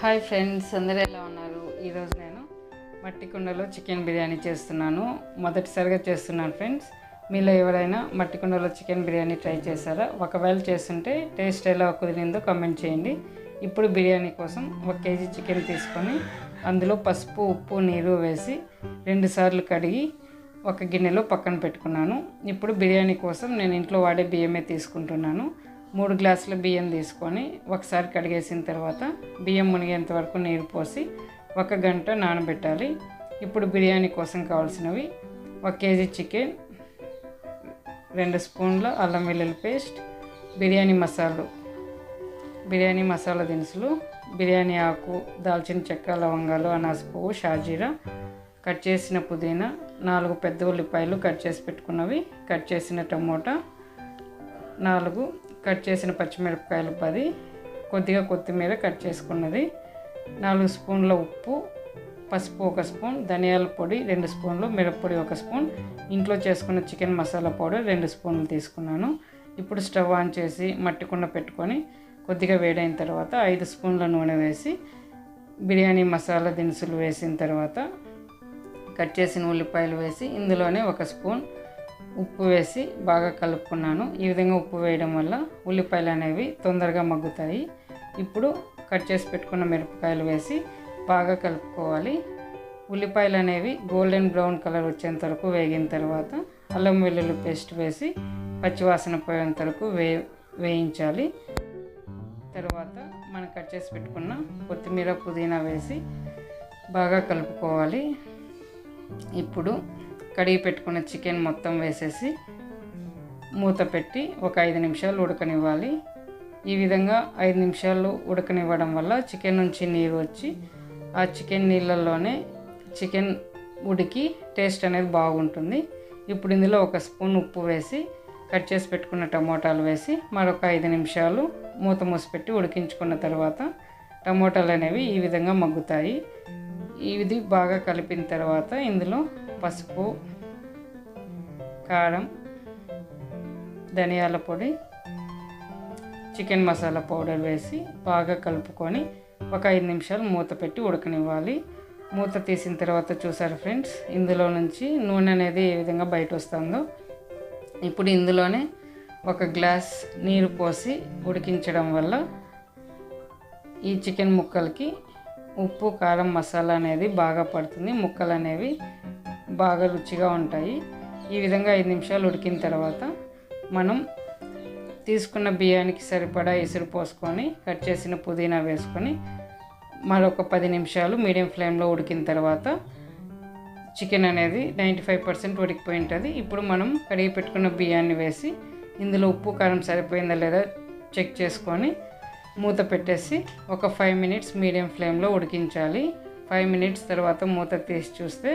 Hi friends అందరూ ఎలా ఉన్నారు? ఈరోజు నేను మట్టి కుండలో చికెన్ బిర్యానీ చేస్తున్నాను. మొదటిసారిగా చేస్తున్నాను ఫ్రెండ్స్. మీలో ఎవరైనా మట్టి కుండలో చికెన్ బిర్యానీ ట్రై చేశారా? ఒకవేళ చేస్తుంటే టేస్ట్ ఎలా కుదిరిందో కామెంట్ చేయండి. ఇప్పుడు బిర్యానీ కోసం ఒక కేజీ చికెన్ తీసుకొని అందులో పసుపు ఉప్పు నీరు వేసి రెండుసార్లు కడిగి ఒక గిన్నెలో పక్కన పెట్టుకున్నాను. ఇప్పుడు బిర్యానీ కోసం నేను ఇంట్లో వాడే బియ్యమే తీసుకుంటున్నాను. మూడు గ్లాసుల బియ్యం తీసుకొని ఒకసారి కడిగేసిన తర్వాత బియ్యం మునిగేంత వరకు నీరు పోసి ఒక గంట నానబెట్టాలి. ఇప్పుడు బిర్యానీ కోసం కావాల్సినవి ఒక కేజీ చికెన్ రెండు స్పూన్ల అల్లం వెల్లుల్లి పేస్ట్ బిర్యానీ మసాలు బిర్యానీ మసాలా దినుసులు బిర్యానీ ఆకు దాల్చిన చెక్క లవంగాలు అనాస పువ్వు షాజీరా కట్ చేసిన పుదీనా నాలుగు పెద్ద ఉల్లిపాయలు కట్ చేసి పెట్టుకున్నవి కట్ చేసిన టమోటా నాలుగు కట్ చేసిన పచ్చిమిరపకాయలు పది కొద్దిగా కొత్తిమీర కట్ చేసుకున్నది. నాలుగు స్పూన్ల ఉప్పు పసుపు ఒక స్పూన్ ధనియాల పొడి రెండు స్పూన్లు మిరప్పొడి ఒక స్పూన్ ఇంట్లో చేసుకున్న చికెన్ మసాలా పౌడర్ రెండు స్పూన్లు తీసుకున్నాను. ఇప్పుడు స్టవ్ ఆన్ చేసి మట్టి కుండ పెట్టుకొని కొద్దిగా వేడైన తర్వాత ఐదు స్పూన్ల నూనె వేసి బిర్యానీ మసాలా దినుసులు వేసిన తర్వాత కట్ చేసిన ఉల్లిపాయలు వేసి ఇందులోనే ఒక స్పూన్ ఉప్పు వేసి బాగా కలుపుకున్నాను. ఈ విధంగా ఉప్పు వేయడం వల్ల ఉల్లిపాయలు అనేవి తొందరగా మగ్గుతాయి. ఇప్పుడు కట్ చేసి పెట్టుకున్న మిరపకాయలు వేసి బాగా కలుపుకోవాలి. ఉల్లిపాయలు అనేవి గోల్డెన్ బ్రౌన్ కలర్ వచ్చేంత వరకు వేగిన తర్వాత అల్లం వెల్లుల్లి పేస్ట్ వేసి పచ్చివాసన పోయేంత వరకు వే వేయించాలి. తర్వాత మనం కట్ చేసి పెట్టుకున్న కొత్తిమీర పుదీనా వేసి బాగా కలుపుకోవాలి. ఇప్పుడు కడిగి పెట్టుకున్న చికెన్ మొత్తం వేసేసి మూత పెట్టి ఒక ఐదు నిమిషాలు ఉడకనివ్వాలి. ఈ విధంగా ఐదు నిమిషాలు ఉడకనివ్వడం వల్ల చికెన్ నుంచి నీరు వచ్చి ఆ చికెన్ నీళ్ళల్లోనే చికెన్ ఉడికి టేస్ట్ అనేది బాగుంటుంది. ఇప్పుడు ఇందులో ఒక స్పూన్ ఉప్పు వేసి కట్ చేసి పెట్టుకున్న టమోటాలు వేసి మరొక ఐదు నిమిషాలు మూత మూసిపెట్టి ఉడికించుకున్న తర్వాత టమోటాలు అనేవి ఈ విధంగా మగ్గుతాయి. ఇది బాగా కలిపిన తర్వాత ఇందులో పసుపు కారం ధనియాల పొడి చికెన్ మసాలా పౌడర్ వేసి బాగా కలుపుకొని ఒక ఐదు నిమిషాలు మూత పెట్టి ఉడకనివ్వాలి. మూత తీసిన తర్వాత చూసారు ఫ్రెండ్స్ ఇందులో నుంచి నూనె అనేది ఏ విధంగా బయట వస్తుందో ఇప్పుడు ఇందులోనే ఒక గ్లాస్ నీరు పోసి ఉడికించడం వల్ల ఈ చికెన్ ముక్కలకి ఉప్పు కారం మసాలా అనేది బాగా పడుతుంది. ముక్కలు అనేవి బాగా రుచిగా ఉంటాయి. ఈ విధంగా ఐదు నిమిషాలు ఉడికిన తర్వాత మనం తీసుకున్న బియ్యానికి సరిపడా ఎసురు పోసుకొని కట్ చేసిన పుదీనా వేసుకొని మరొక పది నిమిషాలు మీడియం ఫ్లేమ్లో ఉడికిన తర్వాత చికెన్ అనేది నైంటీ ఫైవ్ పర్సెంట్ ఉడికిపోయి ఉంటుంది. ఇప్పుడు మనం కడిగి పెట్టుకున్న బియ్యాన్ని వేసి ఇందులో ఉప్పు కారం సరిపోయిందా లేదా చెక్ చేసుకొని మూత పెట్టేసి ఒక ఫైవ్ మినిట్స్ మీడియం ఫ్లేమ్లో ఉడికించాలి. ఫైవ్ మినిట్స్ తర్వాత మూత తీసి చూస్తే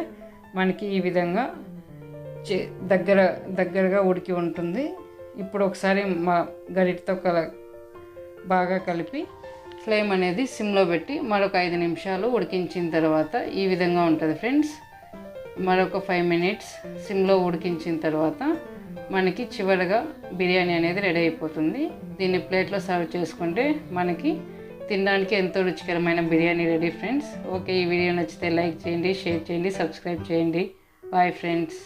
మనకి ఈ విధంగా దగ్గర దగ్గరగా ఉడికి ఉంటుంది. ఇప్పుడు ఒకసారి మా గరిటతో కల బాగా కలిపి ఫ్లేమ్ అనేది సిమ్లో పెట్టి మరొక ఐదు నిమిషాలు ఉడికించిన తర్వాత ఈ విధంగా ఉంటుంది ఫ్రెండ్స్. మరొక ఫైవ్ మినిట్స్ సిమ్లో ఉడికించిన తర్వాత మనకి చివరగా బిర్యానీ అనేది రెడీ అయిపోతుంది. దీన్ని ప్లేట్లో సర్వ్ చేసుకుంటే మనకి తినడానికి ఎంతో రుచికరమైన బిర్యానీ రెడీ ఫ్రెండ్స్. ఓకే ఈ వీడియో నచ్చితే లైక్ చేయండి షేర్ చేయండి సబ్స్క్రైబ్ చేయండి. Bye friends.